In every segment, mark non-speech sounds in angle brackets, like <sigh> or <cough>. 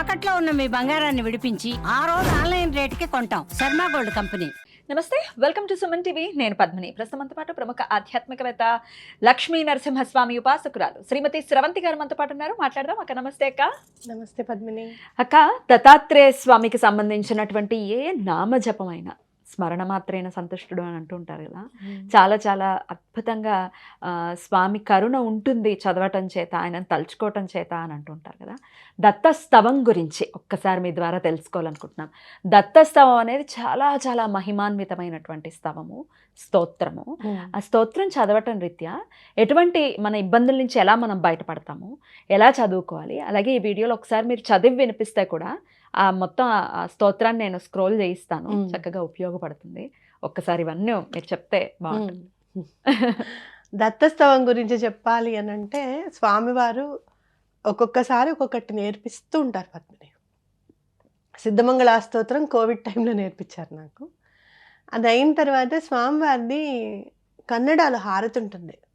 తాకట్లో ఉన్న మీ బంగారాన్ని విడిపించి ఆ రోజు ఆన్లైన్ రేటుకి కొంటాం. Sharma gold company. నమస్తే వెల్కమ్ టు సుమన్ టీవీ. నేను పద్మిని. ప్రస్తుతంతో పాటు ప్రముఖ ఆధ్యాత్మికవేత్త లక్ష్మీ నరసింహస్వామి ఉపాసకురాలు శ్రీమతి స్రవంతి గారు మనతో పాటు ఉన్నారు. మాట్లాడదాం అక్క నమస్తే అక్క. నమస్తే పద్మిని. అక్క దత్తాత్రేయ స్వామికి సంబంధించినటువంటి ఏ నామజపమైన స్మరణ మాత్రైన సంతుష్టుడు అని అంటుంటారు కదా. చాలా చాలా అద్భుతంగా స్వామి కరుణ ఉంటుంది చదవటం చేత ఆయన తలుచుకోవటం చేత అని అంటుంటారు కదా. దత్తస్తవం గురించి ఒక్కసారి మీ ద్వారా తెలుసుకోవాలనుకుంటున్నాం. దత్తస్తవం అనేది చాలా చాలా మహిమాన్వితమైనటువంటి స్తవము స్తోత్రము. ఆ స్తోత్రం చదవటం రీత్యా ఎటువంటి మన ఇబ్బందుల నుంచి ఎలా మనం బయటపడతాము ఎలా చదువుకోవాలి అలాగే ఈ వీడియోలో ఒకసారి మీరు చదివి వినిపిస్తే కూడా ఆ మొత్తం స్తోత్రాన్ని నేను స్క్రోల్ చేయిస్తాను. చక్కగా ఉపయోగపడుతుంది. ఒక్కసారి ఇవన్నీ మీరు చెప్తే బాగుంటుంది. దత్తస్తవం గురించి చెప్పాలి అని అంటే స్వామివారు ఒక్కొక్కసారి ఒక్కొక్కటి నేర్పిస్తూ ఉంటారు పద్మిని. సిద్ధమంగళ స్తోత్రం కోవిడ్ టైంలో నేర్పించారు నాకు. అది అయిన తర్వాత స్వామివారిది కన్నడలో హారతి ఉంటుంది. ఆ,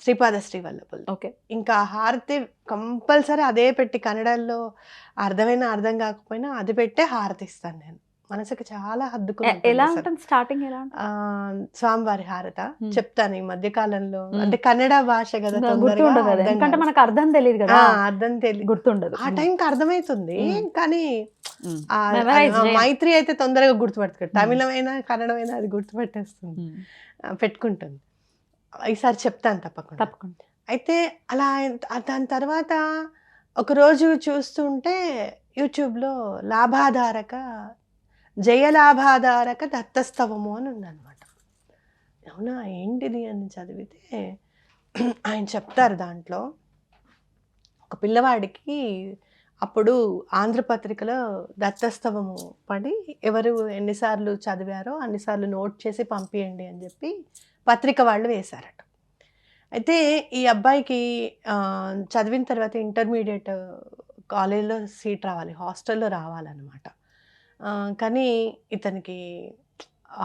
శ్రీపాద శ్రీవల్లభులు. ఓకే ఇంకా హారతి కంపల్సరీ అదే పెట్టి కన్నడలో అర్థమైన అర్థం కాకపోయినా అది పెట్టే హారతి ఇస్తాను నేను. మనసుకి చాలా హద్దుకుని ఉంటుంది ఎలా. ఉంటుంది స్టార్టింగ్ ఎలా స్వామివారి హారత. Hmm. చెప్తాను ఈ మధ్య కాలంలో. Hmm. అంటే కన్నడ భాష కదా ఎందుకంటే. మనకు అర్థం తెలియదు కదా. అర్థం తెలియదు గుర్తుండదు. ఆ టైంకి అర్థమవుతుంది Hmm. కానీ Memorize ఆ చేయాలి. మైత్రి అయితే తొందరగా గుర్తుపడుతుంది Hmm. తమిళమైనా కన్నడమైనా అది గుర్తుపెట్టేస్తుంది. పెట్టుకుంటుంది. ఈసారి చెప్తాను తప్పకుండా. తప్పకుండా. అయితే అలా దాని తర్వాత ఒకరోజు చూస్తుంటే యూట్యూబ్లో లాభాధారక జయలాభాధారక దత్తస్తవము అని ఉందన్నమాట. అవునా? ఏంటిది అని చదివితే ఆయన చెప్తారు దాంట్లో. ఒక పిల్లవాడికి అప్పుడు ఆంధ్రపత్రికలో దత్తస్తవము పడి ఎవరు ఎన్నిసార్లు చదివారో అన్నిసార్లు నోట్ చేసి పంపియండి అని చెప్పి పత్రిక వాళ్ళు వేశారట. అయితే ఈ అబ్బాయికి చదివిన తర్వాత ఇంటర్మీడియట్ కాలేజ్లో సీట్ రావాలి హాస్టల్లో రావాలన్నమాట. కానీ ఇతనికి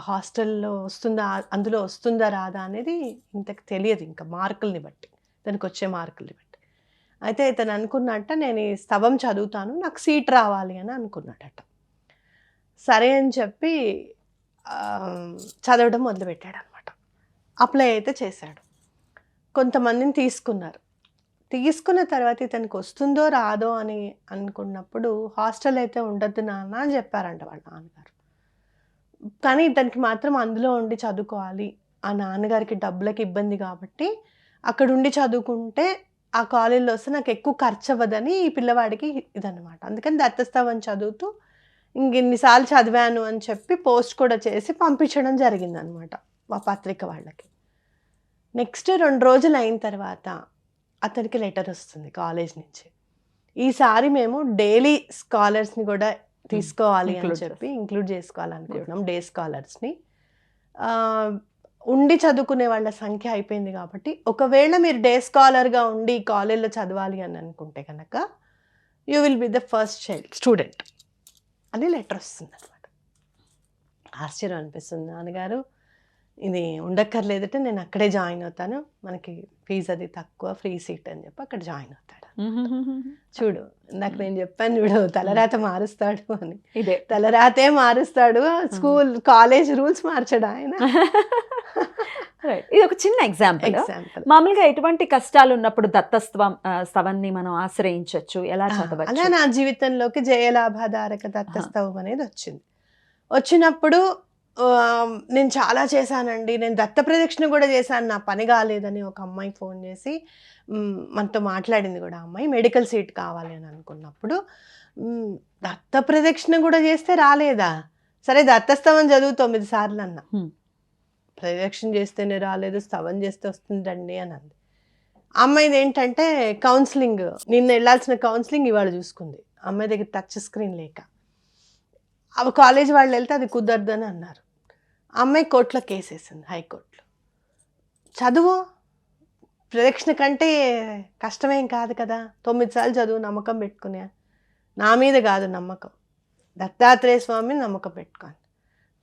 హాస్టల్లో వస్తుందా అందులో వస్తుందా రాదా అనేది ఇంతకు తెలియదు ఇంకా మార్కుల్ని బట్టి ఇతనికి వచ్చే మార్కుల్ని బట్టి. అయితే ఇతను అనుకున్నట్ట నేను ఈ స్తవం చదువుతాను నాకు సీట్ రావాలి అని అనుకున్నాడట సరే అని చెప్పి చదవడం మొదలుపెట్టాడు అప్లై అయితే చేశాడు. కొంతమందిని తీసుకున్నారు. తీసుకున్న తర్వాత ఇతనికి వస్తుందో రాదో అని అనుకున్నప్పుడు హాస్టల్ అయితే ఉండద్దు నాన్న అని చెప్పారంట వాళ్ళ నాన్నగారు. కానీ ఇతనికి మాత్రం అందులో ఉండి చదువుకోవాలి. ఆ నాన్నగారికి డబ్బులకి ఇబ్బంది కాబట్టి అక్కడ ఉండి చదువుకుంటే ఆ కాలేజీలో వస్తే నాకు ఎక్కువ ఖర్చు అవ్వదని ఈ పిల్లవాడికి ఇదనమాట అందుకని దత్తస్తవం చదువుతూ ఇంక ఇన్నిసార్లు చదివాను అని చెప్పి పోస్ట్ కూడా చేసి పంపించడం జరిగిందనమాట మా పత్రిక వాళ్ళకి. నెక్స్ట్ రెండు రోజులు అయిన తర్వాత అతనికి లెటర్ వస్తుంది కాలేజ్ నుంచి. ఈసారి మేము డైలీ స్కాలర్స్ని కూడా తీసుకోవాలి అని చెప్పి ఇంక్లూడ్ చేసుకోవాలనుకుంటున్నాం డే స్కాలర్స్ని. ఉండి చదువుకునే వాళ్ళ సంఖ్య అయిపోయింది కాబట్టి ఒకవేళ మీరు డే స్కాలర్గా ఉండి కాలేజ్లో చదవాలి అని అనుకుంటే కనుక you will be the first child student అని లెటర్ వస్తుంది అనమాట ఆశ్చర్యం అనిపిస్తుంది నాన్నగారు. ఇది ఉండక్కర్లేదంటే నేను అక్కడే జాయిన్ అవుతాను. మనకి ఫీజు అది తక్కువ ఫ్రీ సీట్ అని చెప్పి అక్కడ జాయిన్ అవుతాడు చూడు ఇందాక నేను చెప్పాను చూడు తలరాత మారుస్తాడు అని. ఇదే. తలరాతే మారుస్తాడు స్కూల్ కాలేజ్ రూల్స్ మార్చడు ఆయన. ఇది ఒక చిన్న ఎగ్జాంపుల్ ఎగ్జాంపుల్ మామూలుగా ఎటువంటి కష్టాలు ఉన్నప్పుడు దత్తస్వం స్తవాన్ని మనం ఆశ్రయించవచ్చు ఎలా అలా చదవచ్చు? నా జీవితంలోకి జయలాభాధారక దత్తస్తవం అనేది వచ్చింది. వచ్చినప్పుడు నేను చాలా చేశానండి. నేను దత్త ప్రదక్షిణ కూడా చేశాను. నా పని కాలేదని ఒక అమ్మాయి ఫోన్ చేసి మనతో మాట్లాడింది కూడా అమ్మాయి. మెడికల్ సీట్ కావాలి అని అనుకున్నప్పుడు దత్త ప్రదక్షిణ కూడా చేస్తే రాలేదా? సరే దత్తస్తవం చదువు తొమ్మిది సార్లు అన్న. ప్రదక్షిణ చేస్తేనే రాలేదు స్తవం చేస్తే వస్తుందండి అని అంది. అమ్మాయిది ఏంటంటే కౌన్సిలింగ్ నిన్న వెళ్ళాల్సిన కౌన్సిలింగ్ ఇవాళ చూసుకుంది. అమ్మాయి దగ్గర టచ్ స్క్రీన్ లేక. అవి కాలేజ్ వాళ్ళు వెళ్తే అది కుదరదు అని అన్నారు. అమ్మాయి కోర్టులో కేసేసింది హైకోర్టులో. చదువు ప్రదక్షిణ కంటే కష్టమేం కాదు కదా. తొమ్మిది సార్లు చదువు నమ్మకం పెట్టుకునే నా మీద కాదు నమ్మకం. దత్తాత్రేయ స్వామిని నమ్మకం పెట్టుకోను.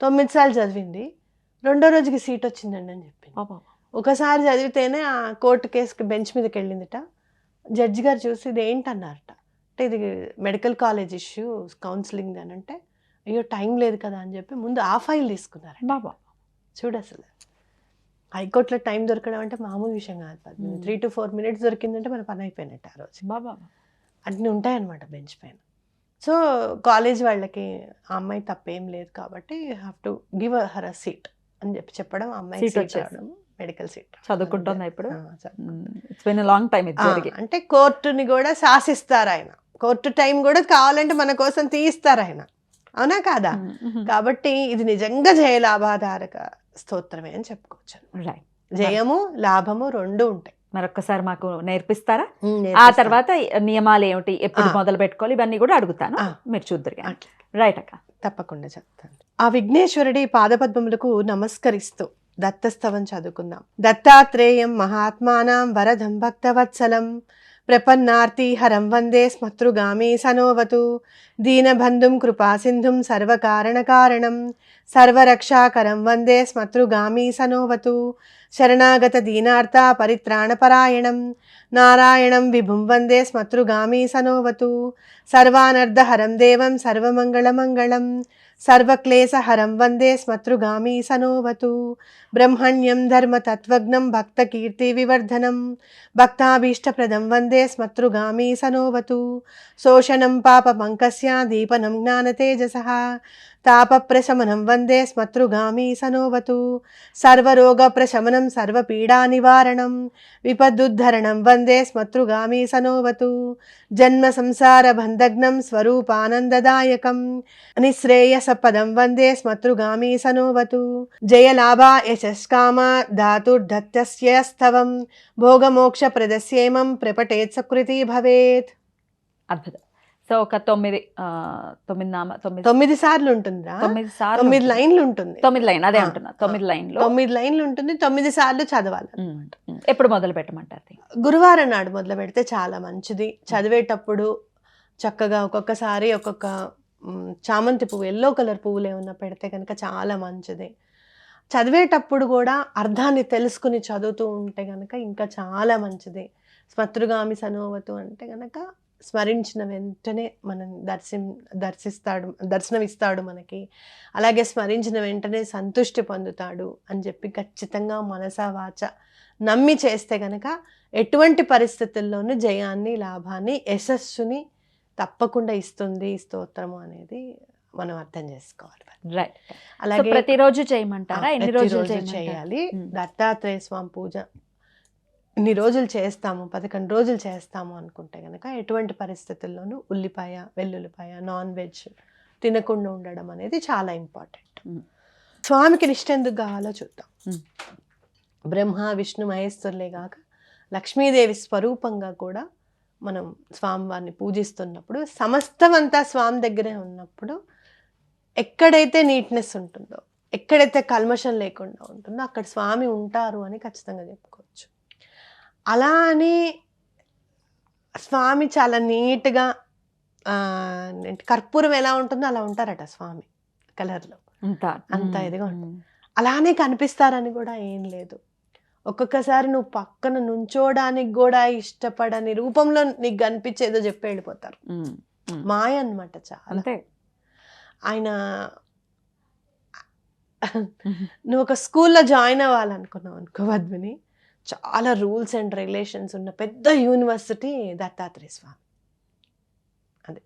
తొమ్మిది సార్లు చదివింది. రెండో రోజుకి సీట్ వచ్చిందండి అని చెప్పింది. పాపం. ఒకసారి చదివితేనే ఆ కోర్టు కేసుకి బెంచ్ మీదకి వెళ్ళిందిట. జడ్జి గారు చూసి ఇది ఏంటన్నారట? అంటే ఇది మెడికల్ కాలేజ్ ఇష్యూ కౌన్సిలింగ్ అని అంటే అయ్యో టైం లేదు కదా అని చెప్పి ముందు ఆ ఫైల్ తీసుకున్నారు బాబా. చూడు అసలు. హైకోర్టులో టైం దొరకడం అంటే మామూలు విషయం కాదు. త్రీ టు ఫోర్ మినిట్స్ దొరికిందంటే మన పని అయిపోయినట్టు ఆ రోజు. బాబా. అన్నీ ఉంటాయన్నమాట బెంచ్ పైన. సో కాలేజ్ వాళ్ళకి ఆ అమ్మాయి తప్పేం లేదు కాబట్టి have to give her a seat అని చెప్పి చెప్పడం ఆ అమ్మాయి సీట్. రావడం మెడికల్ సీట్ చదువుకుంటుందా ఇప్పుడు? ఇట్స్ బిన్ లాంగ్ టైం అంటే కోర్టుని కూడా శాసిస్తారు ఆయన. కోర్టు టైం కూడా కావాలంటే మన కోసం తీయిస్తారు ఆయన. అవునా కాదా? కాబట్టి ఇది నిజంగా జయలాభాధారక స్తోత్రమే అని చెప్పుకోవచ్చు. రైట్ జయము లాభము రెండు ఉంటాయి. మరొకసారి మాకు నేర్పిస్తారా? ఆ. తర్వాత నియమాలు ఏమిటి ఎప్పుడు. మొదలు పెట్టుకోవాలి ఇవన్నీ కూడా అడుగుతాను. మీరు చూద్దరు. రైట్ అక్క. తప్పకుండా చెప్తాను. ఆ విఘ్నేశ్వరుడి పాదపద్మములకు నమస్కరిస్తూ దత్తస్తవం చదువుకుందాం. దత్తాత్రేయం మహాత్మానాం వరదం భక్తవత్సలం. ప్రపన్నార్తి హరం వందే స్మతృగామీ సనోవతు. దీనబంధుం కృపాసింధుం సర్వకారణకారణం. సర్వరక్షాకరం వందే స్మతృగామీ సనోవతు. శరణాగత దీనార్త పరిత్రాణపరాయణం. నారాయణం విభుం వందే స్మతృగామీ సనోవతు. సర్వానర్ధహరం దేవం సర్వమంగళమంగళం సర్వక్లేశహరం వందే స్మతృగామీ సనోవతు. బ్రహ్మణ్యం ధర్మతత్వజ్ఞం భక్తకీర్తి వివర్ధనం భక్తాభీష్టప్రదం వందే స్మతృగామీ సనోవతు. శోషణం పాపపంకస్య దీపనం జ్ఞానతేజస. తాపప్రశమనం వందే స్మతృగామి సనోవతు. సర్వరోగప్రశమనం సర్వపీడానివారణం. విపదుద్ధరణం వందే స్మతృగామి సనోవతు. జన్మ సంసార బంధగ్నం స్వరూపానందదాయకం. నిశ్రేయసపదం వందే స్మతృగామి సనోవతు. జయలాభా యశస్కామ ధాతుర్దత్తస్య స్తవం భోగమోక్షప్రదస్యేమం ప్రపటేత్ సకృతి భవేత్. అద్భుతం. సో ఒక తొమ్మిది తొమ్మిది నామ తొమ్మిది తొమ్మిది సార్లు ఉంటుందా తొమ్మిది సార్లు తొమ్మిది. లైన్లు ఉంటుంది. తొమ్మిది లైన్ అదే అంటున్నా. తొమ్మిది లైన్లు. తొమ్మిది లైన్లు ఉంటుంది తొమ్మిది సార్లు చదవాలి. ఎప్పుడు మొదలు పెట్టమంటారు? గురువారం నాడు మొదలు పెడితే చాలా మంచిది. చదివేటప్పుడు చక్కగా ఒక్కొక్కసారి ఒక్కొక్క చామంతి పువ్వు ఎల్లో కలర్ పువ్వులు ఏమన్నా పెడితే కనుక చాలా మంచిది. చదివేటప్పుడు కూడా అర్థాన్ని తెలుసుకుని చదువుతూ ఉంటే కనుక ఇంకా చాలా మంచిది. స్మతృగామి సనోవతు అంటే కనుక స్మరించిన వెంటనే మనం దర్శి దర్శిస్తాడు దర్శనమిస్తాడు మనకి. అలాగే స్మరించిన వెంటనే సంతుష్టి పొందుతాడు అని చెప్పి ఖచ్చితంగా మనసా వాచ నమ్మి చేస్తే కనుక ఎటువంటి పరిస్థితుల్లోనూ జయాన్ని లాభాన్ని యశస్సుని తప్పకుండా ఇస్తుంది స్తోత్రము అనేది మనం అర్థం చేసుకోవాలి. రైట్ అలాగే ప్రతిరోజు చేయమంటారా? ఎన్ని రోజులు చేయాలి. ఉమ్. దత్తాత్రేయ స్వామి పూజ ఇన్ని రోజులు చేస్తాము పదకొండు రోజులు చేస్తాము అనుకుంటే కనుక ఎటువంటి పరిస్థితుల్లోనూ ఉల్లిపాయ వెల్లుల్లిపాయ నాన్ వెజ్ తినకుండా ఉండడం అనేది చాలా ఇంపార్టెంట్. స్వామికి నిష్ట ఎందుకు కావాలో చూద్దాం. బ్రహ్మ విష్ణు మహేశ్వరులే కాక లక్ష్మీదేవి స్వరూపంగా కూడా మనం స్వామివారిని పూజిస్తున్నప్పుడు సమస్తమంతా స్వామి దగ్గరే ఉన్నప్పుడు ఎక్కడైతే నీట్నెస్ ఉంటుందో ఎక్కడైతే కల్మషం లేకుండా ఉంటుందో అక్కడ స్వామి ఉంటారు అని ఖచ్చితంగా చెప్పుకోవచ్చు అలా అని స్వామి చాలా నీట్గా కర్పూరం ఎలా ఉంటుందో అలా ఉంటారట స్వామి కలర్లో. అంత ఇదిగా ఉమ్. అలానే కనిపిస్తారని కూడా ఏం లేదు. ఒక్కొక్కసారి నువ్వు పక్కన నుంచోడానికి కూడా ఇష్టపడని రూపంలో నీకు కనిపించేదో చెప్పి వెళ్ళిపోతారు. మాయ అన్నమాట చాలా. ఆయన నువ్వు ఒక స్కూల్లో జాయిన్ అవ్వాలనుకున్నావు అనుకో పద్మిని. చాలా రూల్స్ అండ్ రెగ్యులేషన్స్ ఉన్న పెద్ద యూనివర్సిటీ దత్తాత్రేయ స్వామి. అదే.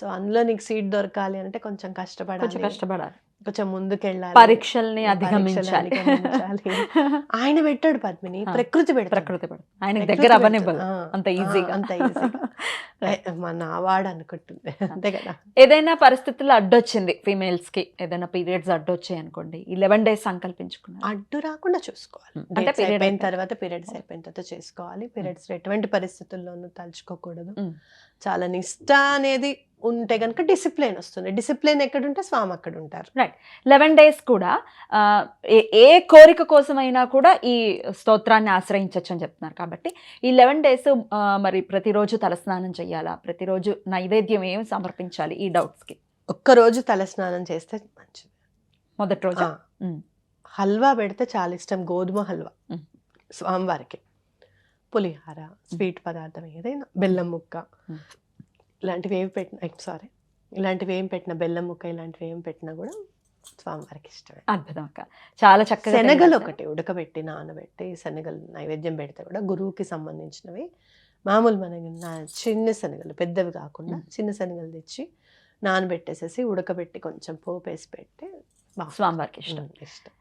సో అందులో నీకు సీట్ దొరకాలి అంటే కొంచెం కొంచెం కష్టపడాలి కష్టపడాలి. కొంచెం ముందుకెళ్ళాలి. పరీక్షల్ని పరీక్షలు అధిగమించాలి. <laughs> ఆయన పెట్టాడు పద్మిని. ప్రకృతి పెడతాడు. ప్రకృతి పడు ప్రకృతి దగ్గర ఆ, అంత ఈజీగా అంత ఈజీగా <laughs> ఏ, మన వాడు అనుకుంటుంది. <laughs> అంతే కదా. ఏదైనా పరిస్థితుల్లో అడ్డొచ్చింది ఫీమేల్స్కి. ఏదైనా పీరియడ్స్ అడ్డొచ్చాయి అనుకోండి. ఈ లెవెన్ డేస్ సంకల్పించుకున్నారు. అడ్డు రాకుండా చూసుకోవాలి. ఉం. అంటే అయిపోయిన అయిపోయి- తర్వాత పీరియడ్స్ అయిపోయిన తర్వాత చేసుకోవాలి. పీరియడ్స్ ఎటువంటి పరిస్థితుల్లోనూ తలుచుకోకూడదు. ఉం. చాలా నిష్ట అనేది ఉంటే కనుక డిసిప్లిన్ వస్తుంది. డిసిప్లిన్ ఎక్కడుంటే స్వామి అక్కడ ఉంటారు లెవెన్ డేస్ కూడా ఏ- ఏ కోరిక కోసమైనా కూడా ఈ స్తోత్రాన్ని ఆశ్రయించవచ్చు అని చెప్తున్నారు. కాబట్టి ఈ లెవెన్ డేస్ మరి ప్రతిరోజు తలస్నానం చేయాలా? ప్రతిరోజు నైవేద్యం ఏం సమర్పించాలి? ఈ డౌట్స్కి. ఒక్కరోజు తల స్నానం చేస్తే మంచిది. మొదటి రోజు. హల్వా పెడితే చాలా ఇష్టం. గోధుమ హల్వా. స్వామివారికి. పులిహార స్వీట్ పదార్థం ఏదైనా బెల్లం ముక్క. ఇలాంటివి ఏవి పెట్టిన సారీ ఇలాంటివి ఏం పెట్టిన బెల్లం ముక్క ఇలాంటివి ఏం పెట్టినా కూడా స్వామివారికి ఇష్టమే. అద్భుతం అక్క. చాలా చక్కగా శనగలు. ఒకటి ఉడకబెట్టి నానబెట్టి శనగలు నైవేద్యం పెడితే కూడా గురువుకి సంబంధించినవి. మామూలు మనకి నా చిన్న శనగలు పెద్దవి కాకుండా. చిన్న శనగలు తెచ్చి నానబెట్టేసేసి ఉడకబెట్టి కొంచెం పోపు వేసి పెట్టి. స్వామివారికి ఇష్టం. ఇష్టం.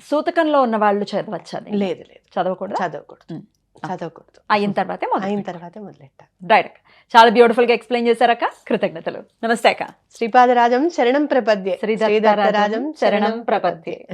సూతకంలో ఉన్న వాళ్ళు చదవచ్చు లేదు లేదు. చదవకూడదు? చదవకూడదు. చదవకూడదు అయిన తర్వాతే అయిన. తర్వాతే మొదలెట్టాలి అక్క చాలా బ్యూటిఫుల్గా ఎక్స్ప్లెయిన్ చేశారక్క కృతజ్ఞతలు. నమస్తే అక్క. శ్రీపాదరాజం శరణం ప్రపద్యే. శ్రీ దత్తారాజం శరణం ప్రపద్యే.